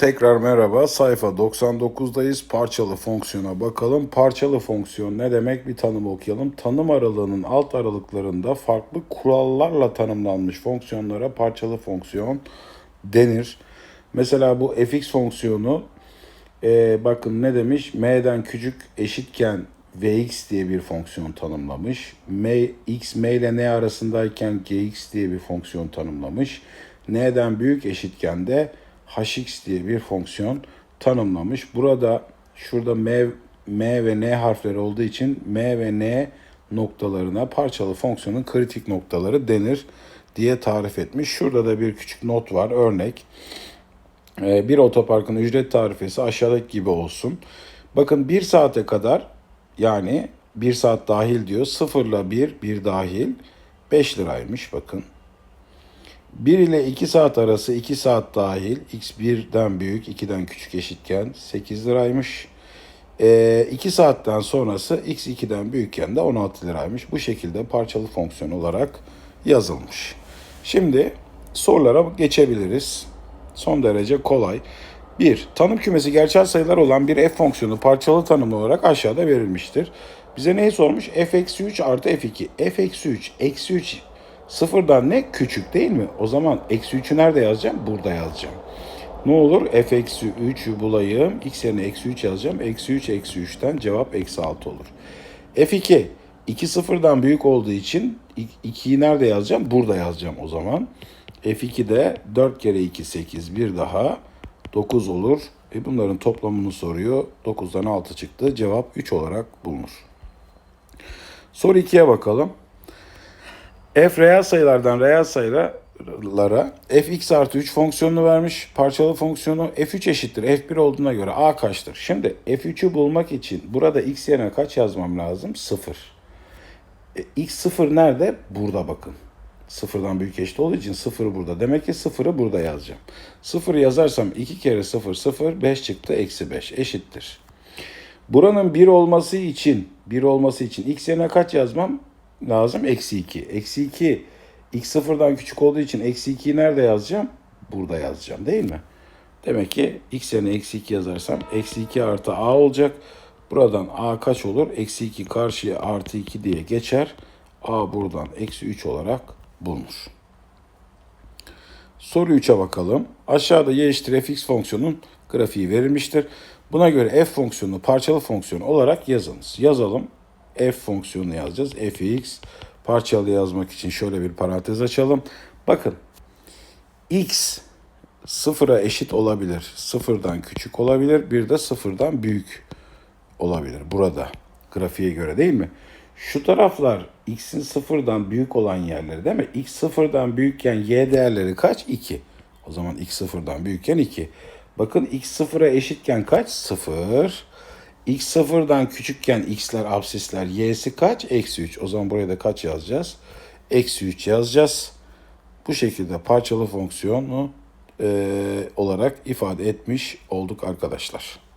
Tekrar merhaba. Sayfa 99'dayız. Parçalı fonksiyona bakalım. Parçalı fonksiyon ne demek? Bir tanım okuyalım. Tanım aralığının alt aralıklarında farklı kurallarla tanımlanmış fonksiyonlara parçalı fonksiyon denir. Mesela bu fx fonksiyonu e, bakın ne demiş? m'den küçük eşitken vx diye bir fonksiyon tanımlamış. m, x m ile n arasındayken gx diye bir fonksiyon tanımlamış. n'den büyük eşitken de hx diye bir fonksiyon tanımlamış. Burada şurada m, m ve n harfleri olduğu için m ve n noktalarına parçalı fonksiyonun kritik noktaları denir diye tarif etmiş. Şurada da bir küçük not var örnek. Ee, Bir otoparkın ücret tarifesi aşağıdaki gibi olsun. Bakın bir saate kadar yani bir saat dahil diyor. Sıfırla bir, bir dahil 5 liraymış bakın. 1 ile 2 saat arası 2 saat dahil x 1'den büyük 2'den küçük eşitken 8 liraymış. 2 saatten sonrası x 2'den büyükken de 16 liraymış. Bu şekilde parçalı fonksiyon olarak yazılmış. Şimdi sorulara geçebiliriz. Son derece kolay. 1. Tanım kümesi gerçel sayılar olan bir f fonksiyonu parçalı tanımlı olarak aşağıda verilmiştir. Bize neyi sormuş? f eksi 3 artı f2. f eksi 3, eksi 3 sıfırdan ne? Küçük değil mi? O zaman eksi 3'ü nerede yazacağım? Burada yazacağım. Ne olur? f eksi 3'ü bulayım. x yerine eksi 3 yazacağım. Eksi 3 eksi 3'ten cevap eksi 6 olur. f2 2 sıfırdan büyük olduğu için 2'yi nerede yazacağım? Burada yazacağım o zaman. F2'de 4 kere 2 8 bir daha 9 olur. E bunların toplamını soruyor. 9'dan 6 çıktı. Cevap 3 olarak bulunur. Soru 2'ye bakalım. F reel sayılardan reel sayılara fx artı 3 fonksiyonunu vermiş. Parçalı fonksiyonu f3 eşittir. f1 olduğuna göre a kaçtır? Şimdi f3'ü bulmak için burada x yerine kaç yazmam lazım? 0. E, x 0 nerede? Burada bakın. Sıfırdan büyük eşit olduğu için sıfır burada. Demek ki sıfırı burada yazacağım. Sıfır yazarsam 2 kere sıfır sıfır 5 çıktı eksi 5 eşittir. Buranın 1 olması için 1 olması için x yerine kaç yazmam lazım? Eksi 2. Eksi 2 x sıfırdan küçük olduğu için eksi 2'yi nerede yazacağım? Burada yazacağım değil mi? Demek ki x yerine eksi 2 yazarsam eksi 2 artı a olacak. Buradan a kaç olur? Eksi 2 karşıya artı 2 diye geçer. a buradan eksi 3 olarak bulunur. Soru 3'e bakalım. Aşağıda y eşittir fx fonksiyonun grafiği verilmiştir. Buna göre f fonksiyonu parçalı fonksiyon olarak yazınız. Yazalım. f fonksiyonunu yazacağız. fx parçalı yazmak için şöyle bir parantez açalım. Bakın x sıfıra eşit olabilir. Sıfırdan küçük olabilir. Bir de sıfırdan büyük olabilir. Burada grafiğe göre değil mi? Şu taraflar x'in sıfırdan büyük olan yerleri değil mi? x sıfırdan büyükken y değerleri kaç? 2. O zaman x sıfırdan büyükken 2. Bakın x sıfıra eşitken kaç? 0. x sıfırdan küçükken x'ler absisler y'si kaç? Eksi 3. O zaman buraya da kaç yazacağız? Eksi 3 yazacağız. Bu şekilde parçalı fonksiyonu e, olarak ifade etmiş olduk arkadaşlar.